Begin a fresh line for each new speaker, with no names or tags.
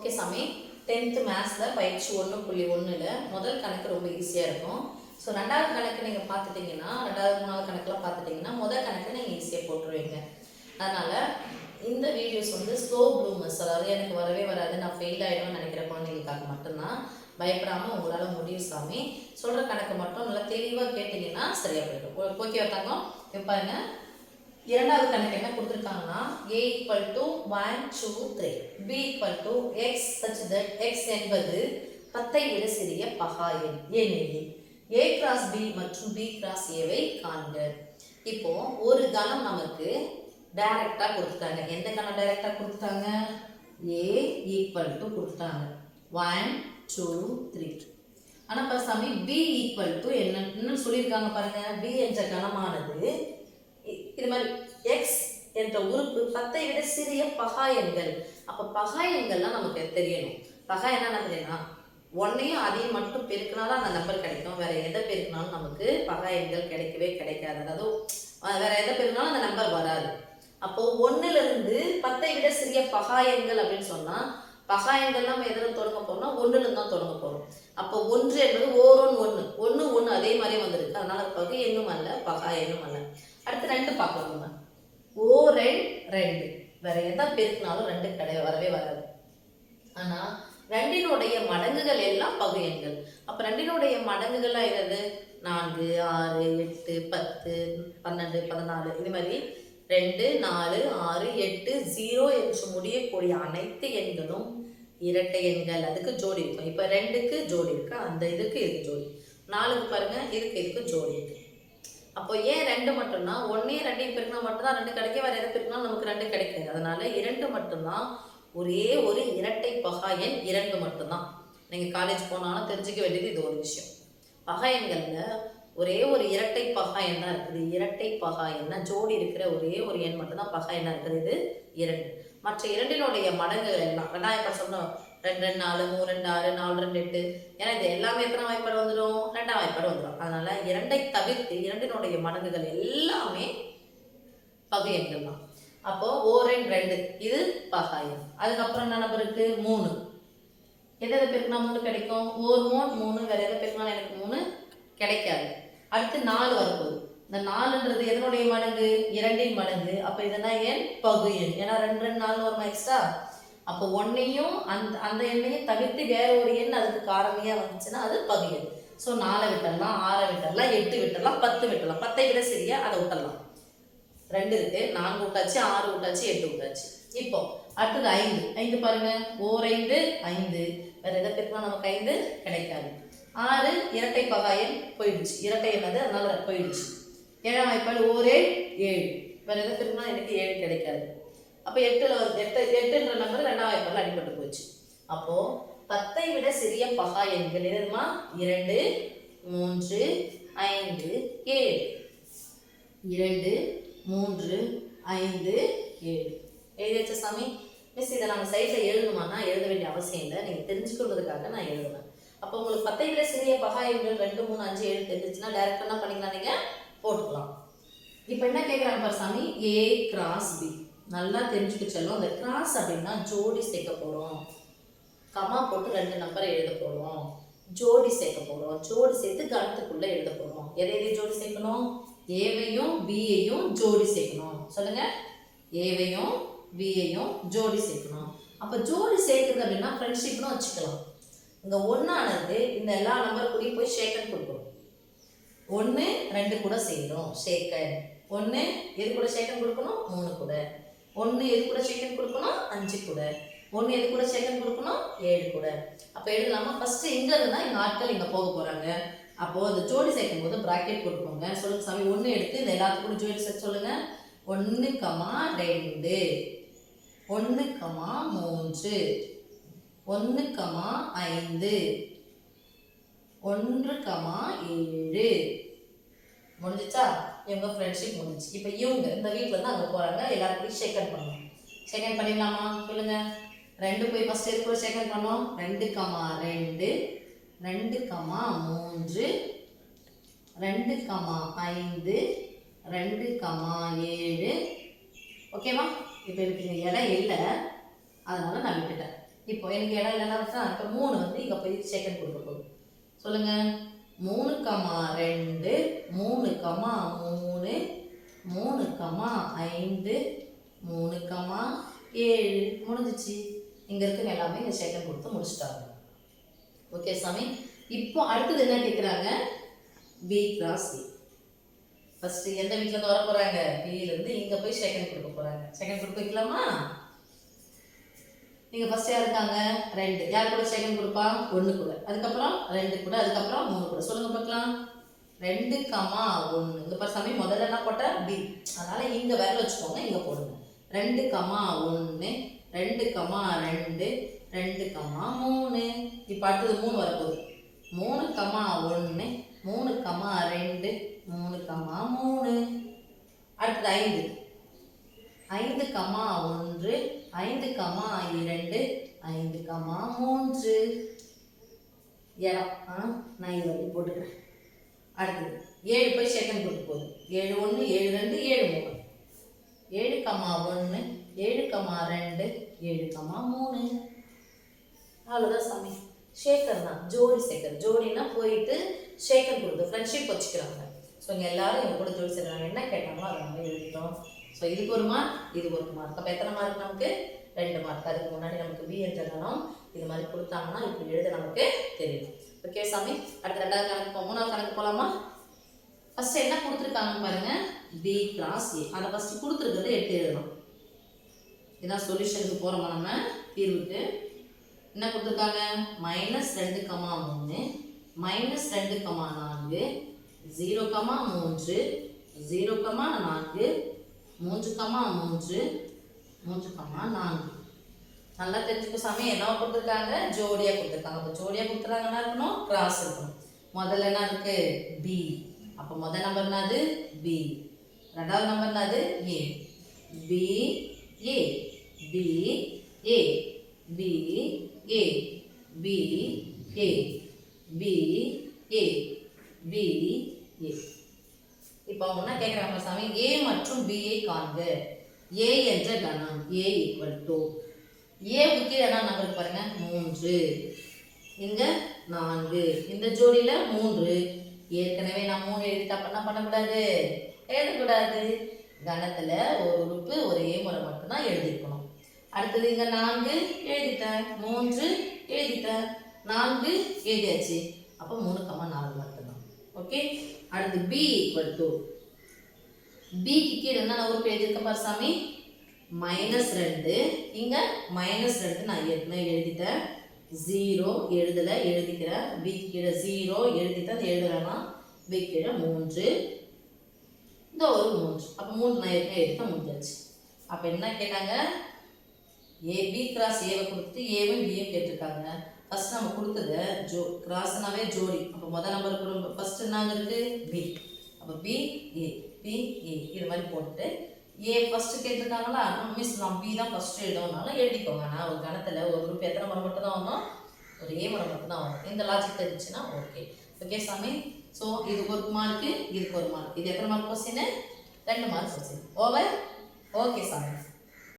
Okay சாமி tenth மேத்ஸில் பயிற்சி ஒன்று புள்ளி ஒன்றில் முதல் கணக்கு ரொம்ப ஈஸியாக இருக்கும். ஸோ ரெண்டாவது கணக்கு நீங்கள் பார்த்துட்டிங்கன்னா ரெண்டாவது மூணாவது கணக்கெலாம் பார்த்துட்டிங்கன்னா முதல் கணக்கு நீங்கள் ஈஸியாக போட்டுருவீங்க. அதனால் இந்த வீடியோஸ் வந்து ஸ்லோ ப்ளூமர்ஸ் அதாவது எனக்கு வரவே வராது. நான் ஃபெயில் ஆகிடும்னு நினைக்கிற குழந்தைங்களுக்காக மட்டும்தான் பயப்படாமல் உங்களால் முடியும் சாமி சொல்கிற கணக்கு மட்டும் நல்லா தெளிவாக கேட்டிங்கன்னா சரியாக போயிடும். ஓகே தங்கம்? இப்போ பாருங்க. இரண்டாவது கணக்கு என்ன கொடுத்துருக்காங்கன்னா A equal to one two three B equal to X such that X என்பது பத்தை விட சிறிய பகா எண். ஏனெனில் ஏ கிராஸ் பி மற்றும் பி கிராஸ் ஏவை காண்க. இப்போ ஒரு கணம் நமக்கு டைரக்டாக கொடுத்துட்டாங்க. எந்த கணம் டைரக்டாக கொடுத்துட்டாங்க? ஏ ஈக்குவல் டு கொடுத்துட்டாங்க. ஒன் டூ த்ரீ ஆனால் பசாமி பி ஈக்குவல் டு என்னன்னு சொல்லியிருக்காங்க பாருங்க. பி என்ற கணமானது இது மாதிரி எக்ஸ் என்ற உறுப்பு பத்தை விட சிறிய பகா எண்கள். அப்போ பகா எண்கள்லாம் நமக்கு தெரியணும். பகா என்ன தெரியும்னா ஒன்னையும் அதையும் மட்டும் பெருக்கினாலும் அந்த நம்பர் கிடைக்கும். வேற எதை பெருக்கினாலும் நமக்கு பகா எண்கள் கிடைக்கவே கிடைக்காது. அதாவது வேற எதை பெருக்கினாலும் அந்த நம்பர் வராது. அப்போ ஒண்ணுல இருந்து பத்தை விட சிறிய பகா எண்கள் அப்படின்னு சொன்னா பகா எண்கள் நம்ம எதில் தொடங்க போறோம்னா ஒண்ணுல இருந்து தான் தொடங்க போறோம். அப்போ ஒன்று என்பது ஓரோன் ஒன்று. ஒன்று ஒன்று அதே மாதிரி வந்திருக்கு. அதனால பகு எண்ணும் அல்ல பகா எண்ணும் அல்ல. அடுத்து ரெண்டு பார்க்கலாம் ஓ ரெண்டு ரெண்டு. வேற எதை பெருக்கினாலும் ரெண்டு கிடையாது வரவே வராது. ஆனா ரெண்டினுடைய மடங்குகள் எல்லாம் பகு எண்கள். அப்ப ரெண்டினுடைய மடங்குகள்லாம் என்னது? நான்கு ஆறு எட்டு பத்து பன்னெண்டு பதினாலு. இது மாதிரி ரெண்டு நாலு ஆறு எட்டு ஜீரோ என்று முடியக்கூடிய அனைத்து எண்களும் இரட்டை எண்கள். அதுக்கு ஜோடி இருக்கும். இப்போ ரெண்டுக்கு ஜோடி இருக்கு அந்த இதுக்கு இதுக்கு ஜோடி. நாலுக்கு பாருங்க இதுக்கு இதுக்கு ஜோடி இருக்கு. அப்போ ஏன் ரெண்டு மட்டும்னா ஒன்னே ரெண்டையும் பெருக்கினா மட்டும்தான் ரெண்டு கிடைக்கும் வேற எதை பெருக்கினா நமக்கு ரெண்டு கிடைக்காது. அதனால இரண்டு மட்டும்தான் ஒரே ஒரு இரட்டை பகா எண் இரண்டு மட்டும்தான். நீங்க காலேஜ் போனாலும் தெரிஞ்சுக்க வேண்டியது இது ஒரு விஷயம். பகா எண்கள்ல ஒரே ஒரு இரட்டை பகா எண்ணா இருக்குது. இரட்டை பகா எண்ணா ஜோடி இருக்கிற ஒரே ஒரு எண் மட்டும்தான் பகா எண்ணா இருக்குது. இது இரண்டு. மற்ற இரண்டினுடைய மடங்குகள் எல்லாம் ரெண்டாயிரம் இப்ப சொன்னோம். ரெண்டு ரெண்டு நாலு மூணு ரெண்டு ஆறு நாலு ரெண்டு எட்டு. ஏன்னா இது எல்லாமே எத்தனை வாய்ப்பாடு வந்துடும் ரெண்டாம் வாய்ப்பாடு வந்துடும் அதனால இரண்டை தவிர்த்து இரண்டினுடைய மடங்குகள் எல்லாமே பகு எண்கள் தான். அப்போ ஓரெண் ரெண்டு. இது பகாயம். அதுக்கப்புறம் என்ன நம்பர் இருக்கு? மூணு. எதை எதை பெருக்கினா மூணு கிடைக்கும்? ஒரு மூணு மூணு. வேற எதை பெருக்கினாலும் எனக்கு மூணு கிடைக்காது. அடுத்து நாலு வரப்போகுது. இந்த நாலுன்றது எதனுடைய மடங்கு? இரண்டின் மடங்கு. அப்போ இதெல்லாம் ஏன் பகு எண். ஏன்னா ரெண்டு ரெண்டு நாலு வருமா எக்ஸ்ட்ரா அப்போ ஒன்றையும் அந்த அந்த எண்ணையும் தவிர்த்து வேற ஒரு எண் அதுக்கு காரணியாக வந்துச்சுன்னா அது பகையல். ஸோ நாலை விட்டுடலாம் ஆறை விட்டுடலாம் எட்டு விட்டுடலாம் பத்து விட்டுடலாம். பத்தை விட சரியா அதை விட்டரலாம் ரெண்டு இருக்கு நான்கு விட்டாச்சு ஆறு விட்டாச்சு எட்டு விட்டாச்சு. இப்போ அடுத்தது ஐந்து. ஐந்து பாருங்க. ஓர் ஐந்து ஐந்து. வேற எதை பெருக்கலாம் நமக்கு ஐந்து? கிடைக்காது. ஆறு இரட்டை பகாயன் போயிடுச்சு. இரட்டை என்னது? அதனால போயிடுச்சு. ஏழாம் வாய்ப்பால் ஓரே ஏழு. வேற எதை பெருக்கலாம் எனக்கு ஏழு கிடைக்காது. அப்போ எட்டில் எட்டு எட்டுன்ற நம்பர் ரெண்டாம் வாய்ப்பாடில் அடிபட்டு போச்சு. அப்போது பத்தை விட சிறிய பகா எண்கள் எதுமா இரண்டு மூன்று ஐந்து ஏழு. இரண்டு மூன்று ஐந்து ஏழு. எழுதியாச்சா சாமி? மிஸ் இதை நம்ம சைடில் எழுதணுமானா எழுத வேண்டிய அவசியம் இல்லை. நீங்கள் தெரிஞ்சுக்கொள்வதற்காக நான் எழுதுவேன் அப்போ உங்களுக்கு பத்தை விட சிறிய பகா எண்கள் ரெண்டு மூணு அஞ்சு ஏழு தெரிஞ்சிச்சுன்னா டேரக்டாக என்ன பண்ணிக்கலாம் நீங்கள் போட்டுக்கலாம். இப்போ என்ன கேட்குறாங்க பாரு சாமி? ஏ கிராஸ் பி நல்லா தெரிஞ்சுக்க செல்லும். அந்த கிராஸ் அப்படின்னா ஜோடி சேர்க்க போகிறோம் கமா போட்டு ரெண்டு நம்பரை எழுத போகிறோம் ஜோடி சேர்க்க போகிறோம் ஜோடி சேர்த்து கணத்துக்குள்ளே எழுத போகிறோம் எதை எதை ஜோடி சேர்க்கணும்? ஏவையும் பியையும் ஜோடி சேர்க்கணும். சொல்லுங்க. ஏவையும் பியையும் ஜோடி சேர்க்கணும். அப்போ ஜோடி சேர்க்குறது அப்படின்னா ஃப்ரெண்ட்ஷிப்னு வச்சுக்கலாம். இங்கே ஒன்றானது இந்த எல்லா நம்பர் கூடயும் போய் ஷேக்கன் கொடுக்கணும். ஒன்று ரெண்டு கூட செய்யணும் ஷேக்கன் ஒன்று எது கூட ஷேக்கன் கொடுக்கணும்? மூணு கூட. ஒன்று எது கூட செகண்ட் கொடுக்கணும்? அஞ்சு கூட. ஒன்று எது கூட செகண்ட் கொடுக்கணும்? ஏழு கூட. அப்போ எழுதலாமா? ஃபஸ்ட்டு எங்கே இருந்தால் எங்கள் ஆட்கள் இங்கே போக போகிறாங்க அப்போது அந்த ஜோடி சேர்க்கும் போது ப்ராக்கெட் கொடுப்போங்க. சொல்லுங்க சாமி ஒன்று எடுத்து இந்த எல்லாத்துக்கும் ஜோடி சேர்த்து சொல்லுங்க. ஒன்று கமா ரெண்டு. ஒன்று கமா மூன்று. ஒன்று கமா ஐந்து. ஒன்று கமா ஏழு. முடிஞ்சிச்சா? இவங்க ஃப்ரெண்ட்ஷிப் முடிஞ்சிச்சு. இப்போ இவங்க இந்த வீட்டில் இருந்து அங்கே போகிறாங்க எல்லாருக்கும் ஷேக்கன் பண்ணணும். செகண்ட் பண்ணிடலாமா? சொல்லுங்க. ரெண்டு போய் ஃபஸ்ட் எது கூட ஷேக்கன் பண்ணோம்? ரெண்டு கமா ரெண்டு ரெண்டு கமா மூன்று ரெண்டு கமா ஐந்து ரெண்டு கமா ஏழு. ஓகேவா இப்போ எனக்கு இங்கே இடம் இல்லை. அதனால நான் விட்டுட்டேன். இப்போ எனக்கு இடம் இல்லைன்னா இப்போ மூணு வந்து இங்கே போய் செகண்ட் கொடுக்க போகுது. சொல்லுங்கள் மூணு கமா ரெண்டு மூணு கமா மூணு மூணு கமா ஐந்து மூணு கமா ஏழு. முடிஞ்சிச்சு. இங்கே இருக்கிற எல்லாமே இந்த செகண்ட் கொடுத்து முடிச்சிட்டாங்க. ஓகே சாமி. இப்போ அடுத்தது என்ன கேட்குறாங்க பி கிராஸ் ஏ ஃபஸ்ட்டு எந்த வீட்டிலேருந்து வர போகிறாங்க பியிலேருந்து இங்கே போய் செகண்ட் கொடுக்க போகிறாங்க செகண்ட் கொடுக்க வைக்கலாமா? நீங்கள் ஃபஸ்ட் யார் இருக்காங்க? ரெண்டு. யார் கூட செகண்ட் கொடுப்பா? ஒன்று கூட. அதுக்கப்புறம் ரெண்டு கூட அதுக்கப்புறம் மூணு கூட. சொல்லுங்கள் பார்க்கலாம். ரெண்டு கமா ஒன்று இந்த பாரு சாமி முதல்ல என்ன போட்டால் பி அதனால் இங்கே விரல் வச்சுக்கோங்க இங்கே போடுங்க. ரெண்டு கமா ஒன்று ரெண்டு கமா ரெண்டு ரெண்டு கமா மூணு. இப்போ அடுத்தது மூணு வரப்போகுது. மூணு கமா ஒன்று மூணு கமா ரெண்டு மூணு கமா மூணு. அடுத்தது ஐந்து. ஐந்து கமா ஒன்று ஐந்து கமா இரண்டு ஐந்து கமா மூன்று. இடம் ஆ நான் இது வரைக்கும் போட்டுக்கிறேன். அடுத்தது ஏழு போய் செகண்ட் கொடுக்க போகுது ஏழு ஒன்று ஏழு ரெண்டு ஏழு மூணு. ஏழு கமா ஒன்று ஏழு கமா ரெண்டு ஏழு கமா மூணு. அவ்வளோதான் சாமி. ஷேக்கர் தான் ஜோடி சேகர் ஜோடினா போயிட்டு ஷேக்கர் கொடுத்து ஃப்ரெண்ட்ஷிப் வச்சுக்கிறாங்க. ஸோ இங்கே எல்லாரும் எங்கள் கூட ஜோடி சேர்க்குறாங்க. என்ன கேட்டாங்களோ அதை நம்ம எழுதிட்டோம். ஸோ இதுக்கு ஒரு மார்க் இது ஒரு மார்க் அப்போ எத்தனை மார்க் நமக்கு? ரெண்டு மார்க் அதுக்கு முன்னாடி நமக்கு பி எழுதணும் இது மாதிரி கொடுத்தாங்கன்னா இப்படி எழுத நமக்கு தெரியும். ஓகே சாமி? அடுத்த ரெண்டாவது கணக்கு போ மூணாவது கணக்கு போகலாமா ஃபர்ஸ்ட் என்ன கொடுத்துருக்காங்கன்னு பாருங்க? பி கிராஸ் ஏ அதை ஃபர்ஸ்ட் கொடுத்துருக்கிறது எட்டு எழுதணும். இதான் சொல்யூஷனுக்கு போகிறோமா நம்ம? தீர்வுக்கு. என்ன கொடுத்துருக்காங்க? மைனஸ் ரெண்டு கமா மூணு. மைனஸ் ரெண்டு கமா நான்கு. ஜீரோ கமா மூன்று. ஜீரோ கமா நான்கு. மூன்று கமா மூன்று மூன்று கமா நான்கு. நல்லா தெரிஞ்சுக்கோ சாமி என்ன கொடுத்துருக்காங்க ஜோடியாக கொடுத்துருக்காங்க. அப்போ ஜோடியாக கொடுத்துருக்காங்க என்ன இருக்கணும்? கிராஸ் இருக்கணும். முதல்ல என்ன இருக்கு? பி அப்போ முதல் நம்பர் என்னது? பி ரெண்டாவது நம்பர் என்னது? A B A B A B A B A B A B A இப்போ அவங்க கேட்குறாங்க சாமி? ஏ மற்றும் பியை காண்க ஏ என்ற கணம். ஏ ஈக்குவல் டு ஏவுக்கு கீழே என்ன நம்பர் பாருங்க? மூன்று. இங்க நான்கு. இந்த ஜோடியில் மூன்று. ஏற்கனவே நான் மூணு எழுதிட்டா பண்ண பண்ணக்கூடாது? எழுதக்கூடாது. கணத்தில் ஒரு உறுப்பு ஒரே முறை மட்டும்தான் எழுதியிருக்கணும் அடுத்தது இங்க நான்கு எழுதிட்டேன். மூன்று எழுதிட்டேன். நான்கு எழுதியாச்சு. அப்போ மூணு கம்மா நாலு மட்டும்தான். ஓகே அடுத்து பி ஈக்குவல் டு பிக்கு கீழே என்ன உறுப்பு எழுதியிருக்க பாரு சாமி. மைனஸ் ரெண்டு. இங்கே மைனஸ் ரெண்டு நான் ஏற்கனவே எழுதிட்டேன். ஜீரோ எழுதலை எழுதிக்கிறேன் பி கீழே ஜீரோ எழுதிட்டேன் அது எழுதலைன்னா பி கீழே மூன்று. இந்த ஒரு மூன்று. அப்போ மூன்று நான் ஏற்கனவே எழுதிட்டேன் முடிஞ்சாச்சு. அப்போ என்ன கேட்டாங்க? ஏ பி கிராஸ் ஏவை கொடுத்துட்டு ஏவும் பியும் கேட்டிருக்காங்க. ஃபர்ஸ்ட் நம்ம கொடுத்தது ஜோ கிராஸ்னாவே ஜோடி. அப்போ முதல் நம்பர் கொடுங்க ஃபர்ஸ்ட் என்னங்க இருக்குது பி அப்போ பி ஏ பி ஏ இது மாதிரி போட்டுட்டு ஏ ஃபஸ்ட்டு கேட்டிருக்காங்களா? மிஸ் நான் பி தான் ஃபஸ்ட்டு எழுதணும்னாலும் எழுதிக்கோங்க. நான் ஒரு கணத்தில் ஒரு குரூப் எத்தனை முறை மட்டும் தான் வரணும் ஒரு ஏ முறை மட்டும் தான் வரும் இந்த லாஜிக் தெரிஞ்சுன்னா ஓகே ஓகே சாமி? ஸோ இதுக்கு ஒரு மார்க்கு இதுக்கு ஒரு மார்க் இது எத்தனை மார்க் கொஸ்டின் ரெண்டு மார்க் கொஸ்டின் ஓவர் ஓகே சாமி.